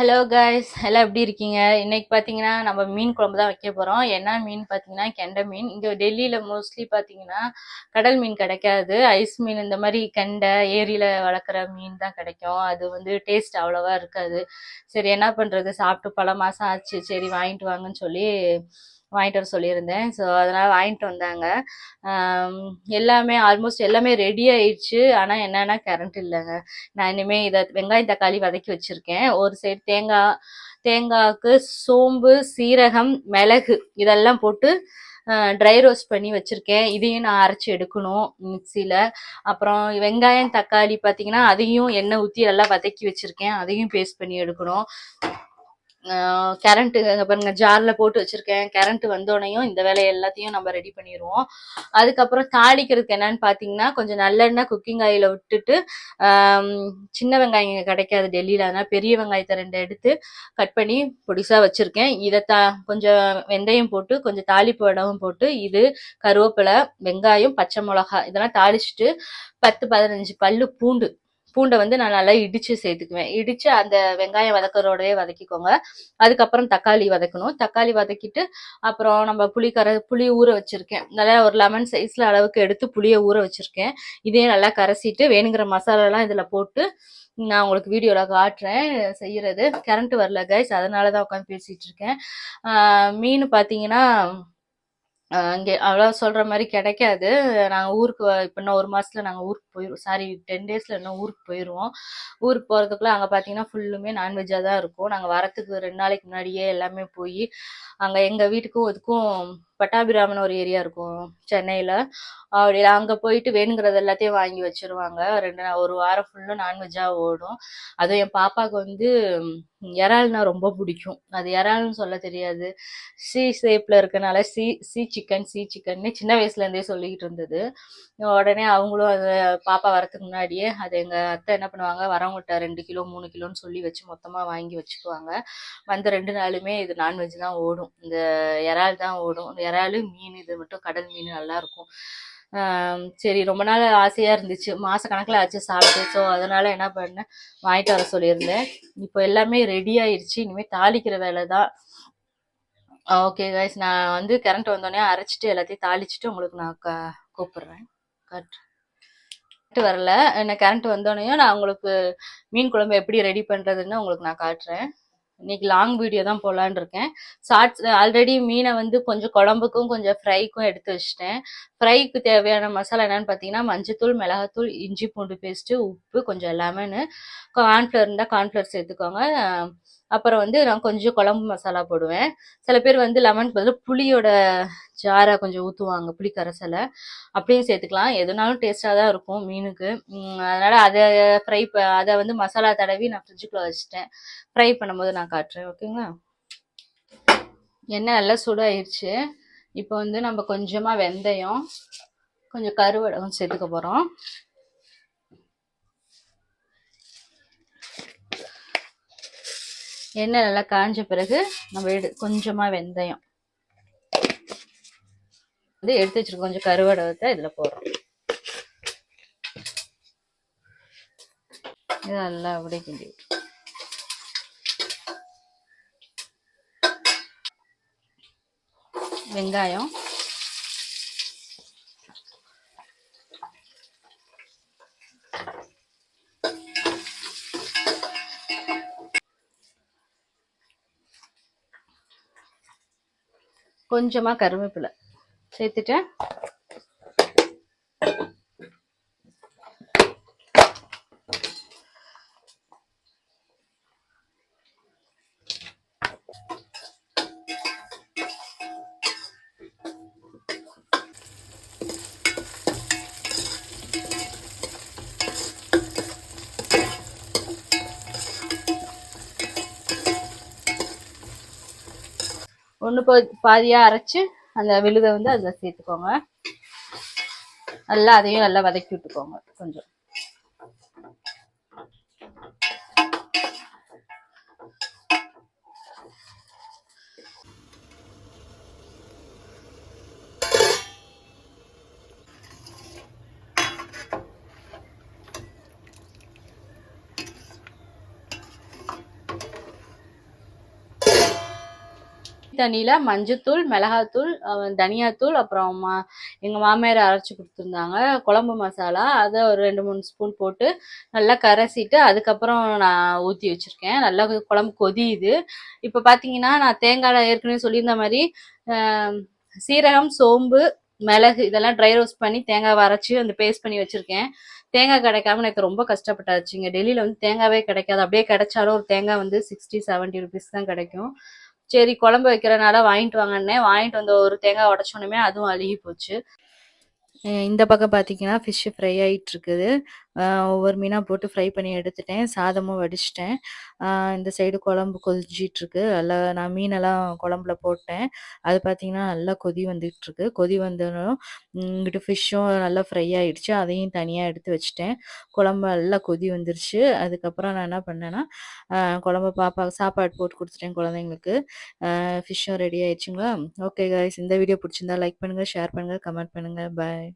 Hello guys எல்லாம் எப்படி இருக்கீங்க? இன்னைக்கு பார்த்தீங்கன்னா நம்ம மீன் குழம்பு தான் வைக்க போகிறோம் என்ன மீன் பார்த்தீங்கன்னா கெண்டை மீன். இங்கே டெல்லியில் மோஸ்ட்லி பார்த்தீங்கன்னா கடல் மீன் கிடைக்காது. ஐஸ் மீன் இந்த மாதிரி கெண்டை ஏரியில் வளர்க்குற மீன் தான் கிடைக்கும். அது வந்து டேஸ்ட் அவ்வளோவா இருக்காது. சரி என்ன பண்ணுறது சாப்பிட்டு பல மாதம் ஆச்சு. சரி வாங்கிட்டு வாங்கன்னு சொல்லி வாங்கிட்டு வர சொல்லியிருந்தேன். ஸோ அதனால் வாங்கிட்டு வந்தாங்க. எல்லாமே ஆல்மோஸ்ட் எல்லாமே ரெடி ஆயிடுச்சு. ஆனால் என்னென்னா கரண்ட் இல்லைங்க. நான் இனிமேல் இதை வெங்காயம் தக்காளி வதக்கி வச்சுருக்கேன். ஒரு சைடு தேங்காய் தேங்காய்க்கு சோம்பு சீரகம் மிளகு இதெல்லாம் போட்டு ட்ரை ரோஸ்ட் பண்ணி வச்சுருக்கேன். இதையும் நான் அரைச்சி எடுக்கணும் மிக்சியில் அப்புறம் வெங்காயம் தக்காளி பார்த்தீங்கன்னா அதையும் எண்ணெய் ஊற்றி நல்லா வதக்கி வச்சுருக்கேன். அதையும் பேஸ்ட் பண்ணி எடுக்கணும். கரண்ட்டு பாருங்க ஜாரில் போட்டு வச்சுருக்கேன். கரண்ட் வந்தோடனையும் இந்த வேலையை எல்லாத்தையும் நம்ம ரெடி பண்ணிடுவோம் அதுக்கப்புறம் தாளிக்கிறதுக்கு என்னன்னு பார்த்தீங்கன்னா கொஞ்சம் நல்லெண்ணெய் குக்கிங் ஆயில விட்டுட்டு சின்ன வெங்காயம் இங்கே கிடைக்காது டெல்லியில். அதனால் பெரிய வெங்காயத்தை ரெண்டு எடுத்து கட் பண்ணி பொடிசாக வச்சுருக்கேன். இதை தா கொஞ்சம் வெந்தயம் போட்டு கொஞ்சம் தாளிப்பு வடவும் போட்டு இது கருவேப்பிலை வெங்காயம் பச்சை மிளகா இதெல்லாம் தாளிச்சிட்டு பத்து பதினஞ்சு பல்லு பூண்டு பூண்டை வந்து நான் நல்லா இடிச்சு சேர்த்துக்குவேன். இடிச்சு அந்த வெங்காயம் வதக்கறோடவே வதக்கிக்கோங்க. அதுக்கப்புறம் தக்காளி வதக்கணும். தக்காளி வதக்கிட்டு அப்புறம் நம்ம புளி கரை புளி ஊற வச்சிருக்கேன். நல்லா ஒரு லெமன் சைஸ்ல அளவுக்கு எடுத்து புளியை ஊற வச்சிருக்கேன். இதையும் நல்லா கரைச்சிட்டு வேணுங்கிற மசாலாலாம் இதில் போட்டு நான் உங்களுக்கு வீடியோவில் காட்டுறேன். செய்கிறது கரண்ட் வரல கைஸ் அதனால தான் உட்காந்து பேசிகிட்டு இருக்கேன் மீன் பார்த்தீங்கன்னா அங்கே இங்கே அவ்வளோ சொல்கிற மாதிரி கிடைக்காது. நாங்கள் ஊருக்கு இப்போ இன்னும் ஒரு மாதத்தில் நாங்கள் ஊருக்கு போயிடுவோம் சாரி டென் டேஸில் இன்னும் ஊருக்கு போயிடுவோம் ஊருக்கு போகிறதுக்குள்ளே அங்கே பார்த்தீங்கன்னா ஃபுல்லுமே நான்வெஜ்ஜாக தான் இருக்கும். நாங்கள் வரத்துக்கு ரெண்டு நாளைக்கு முன்னாடியே எல்லாமே போய் அங்கே எங்கள் வீட்டுக்கும் இதுக்கும் பட்டாபிராமன் ஒரு ஏரியா இருக்கும் சென்னையில். அப்படி அங்கே போயிட்டு வேணுங்கிறது எல்லாத்தையும் வாங்கி வச்சிருவாங்க. ரெண்டு ஒரு வாரம் ஃபுல்லும் நான்வெஜ்ஜாக ஓடும். அதுவும் என் பாப்பாவுக்கு வந்து இறால்னா ரொம்ப பிடிக்கும். அது இறால்னு சொல்ல தெரியாது. சி ஷேப்பில் இருக்கனால சி சி சிக்கன் சி சிக்கன்னு சின்ன வயசுலேருந்தே சொல்லிக்கிட்டு இருந்தது. உடனே அவங்களும் அது பாப்பா வரதுக்கு முன்னாடியே அது எங்கள் அத்தை என்ன பண்ணுவாங்க வரவங்கிட்ட ரெண்டு கிலோ மூணு கிலோன்னு சொல்லி வச்சு மொத்தமாக வாங்கி வச்சுக்குவாங்க. வந்த ரெண்டு நாளுமே இது நான்வெஜ் தான் ஓடும். இந்த இறால் தான் ஓடும். இறாலு மீன் இது மட்டும் கடல் மீன் நல்லா இருக்கும் சரி ரொம்ப நாள் ஆசையாக இருந்துச்சு. மாத கணக்கில் ஆச்சு சாப்பிட்டு ஸோ அதனால் என்ன பண்ணேன் வாங்கிட்டு வர சொல்லியிருந்தேன். இப்போ எல்லாமே ரெடி ஆயிடுச்சு இனிமேல் தாளிக்கிற வேலை தான். ஓகே கைஸ் நான் வந்து கரண்ட் வந்தோடனே அரைச்சிட்டு எல்லாத்தையும் தாளிச்சிட்டு உங்களுக்கு நான் க கூப்பிட்றேன். காட்டுறேன் கரண்ட் வரல. என்ன கரண்ட் வந்தோடனே நான் உங்களுக்கு மீன் குழம்பு எப்படி ரெடி பண்ணுறதுன்னு உங்களுக்கு நான் காட்டுறேன். இன்னைக்கு லாங் வீடியோ தான் போடலான்னு இருக்கேன். ஷார்ட்ஸ் ஆல்ரெடி மீனை வந்து கொஞ்சம் குழம்புக்கும் கொஞ்சம் ஃப்ரைக்கும் எடுத்து வச்சிட்டேன். ஃப்ரைக்கு தேவையான மசாலா என்னன்னு பார்த்தீங்கன்னா மஞ்சத்தூள் மிளகாத்தூள் இஞ்சி பூண்டு பேஸ்ட்டு உப்பு கொஞ்சம் லெமனு கார்ன்ஃப்ளவர் இருந்தால் கார்ன்ஃப்ளவர் சேர்த்துக்கோங்க. அப்புறம் வந்து நான் கொஞ்சம் குழம்பு மசாலா போடுவேன். சில பேர் வந்து லெமன் பதில் புளியோட ஜாரை கொஞ்சம் ஊற்றுவாங்க புளி கரைசலை அப்படியும் சேர்த்துக்கலாம். எதுனாலும் டேஸ்ட்டாக தான் இருக்கும் மீனுக்கு. அதனால் அதை ஃப்ரை ப அதை வந்து மசாலா தடவி நான் ஃப்ரிட்ஜுக்குள்ளே வச்சுட்டேன். ஃப்ரை பண்ணும்போது நான் காட்டுறேன் ஓகேங்களா எண்ணெய் நல்லா சூடாயிருச்சு. இப்போ வந்து நம்ம கொஞ்சமாக வெந்தயம் கொஞ்சம் கருவடகம் சேர்த்துக்க போகிறோம் எண்ணெய் நல்லா காஞ்ச பிறகு நம்ம எடு கொஞ்சமாக வெந்தயம். வந்து எடுத்து வச்சிருக்க கொஞ்சம் கருவடகத்தை இதில் போடுறோம். இது நல்லா அப்படியே கிண்டி வெங்காயம். கொஞ்சமாக கருவேப்பிலை. சேர்த்துட்டு ஒன்று பாதியாக அரைச்சு அந்த விழுதை வந்து அதில் சேர்த்துக்கோங்க. நல்லா அதையும் நல்லா வதக்கி விட்டுக்கோங்க கொஞ்சம். தண்ணியில மஞ்சத்தூள் மிளகாத்தூள் தனியாத்தூள் அப்புறம் மா எங்கள் மாமியார் அரைச்சி கொடுத்துருந்தாங்க. குழம்பு மசாலா அதை ஒரு ரெண்டு மூணு ஸ்பூன் போட்டு நல்லா கரைசிட்டு அதுக்கப்புறம் நான் ஊற்றி வச்சுருக்கேன். நல்லா குழம்பு கொதியுது. இப்போ பார்த்தீங்கன்னா நான் தேங்காய் ஏற்கனவே சொல்லியிருந்த மாதிரி சீரகம் சோம்பு மிளகு இதெல்லாம் ட்ரை ரோஸ்ட் பண்ணி தேங்காவை அரைச்சி அந்த பேஸ்ட் பண்ணி வச்சுருக்கேன். தேங்காய் கிடைக்காம எனக்கு ரொம்ப கஷ்டப்பட்டாச்சு. இங்கே டெல்லியில் வந்து தேங்காவே கிடைக்காது. அப்படியே கிடைச்சாலும் ஒரு தேங்காய் வந்து சிக்ஸ்டி செவன்ட்டி ருபீஸ் தான் கிடைக்கும். சரி குழம்பு வைக்கிறனால வாங்கிட்டு வாங்கன்னே வாங்கிட்டு வந்த ஒரு தேங்காய் உடச்சோன்னே அதுவும் அழுகி போச்சு. இந்த பக்கம் பார்த்தீங்கன்னா ஃபிஷ் ஃப்ரை ஆகிட்டு இருக்குது. ஒவ்வொரு மீனாக போட்டு ஃப்ரை பண்ணி எடுத்துட்டேன். சாதமும் வடிச்சிட்டேன். இந்த சைடு குழம்பு கொதிச்சிட்ருக்கு. நல்லா நான் மீனெல்லாம் குழம்புல போட்டேன். அது பார்த்திங்கன்னா நல்லா கொதி வந்துட்டு கொதி வந்ததும் இங்கிட்டு ஃபிஷ்ஷும் நல்லா ஃப்ரை ஆகிடுச்சு அதையும் தனியாக எடுத்து வச்சுட்டேன். குழம்பு நல்லா கொதி வந்துருச்சு. அதுக்கப்புறம் நான் என்ன பண்ணேன்னா குழம்பு பாப்பா சாப்பாடு போட்டு கொடுத்துட்டேன் குழந்தைங்களுக்கு. ஃபிஷ்ஷும் ரெடி ஆயிடுச்சுங்களா? ஓகே கைஸ் இந்த வீடியோ பிடிச்சிருந்தா லைக் பண்ணுங்கள் ஷேர் பண்ணுங்கள் கமெண்ட் பண்ணுங்கள் பாய்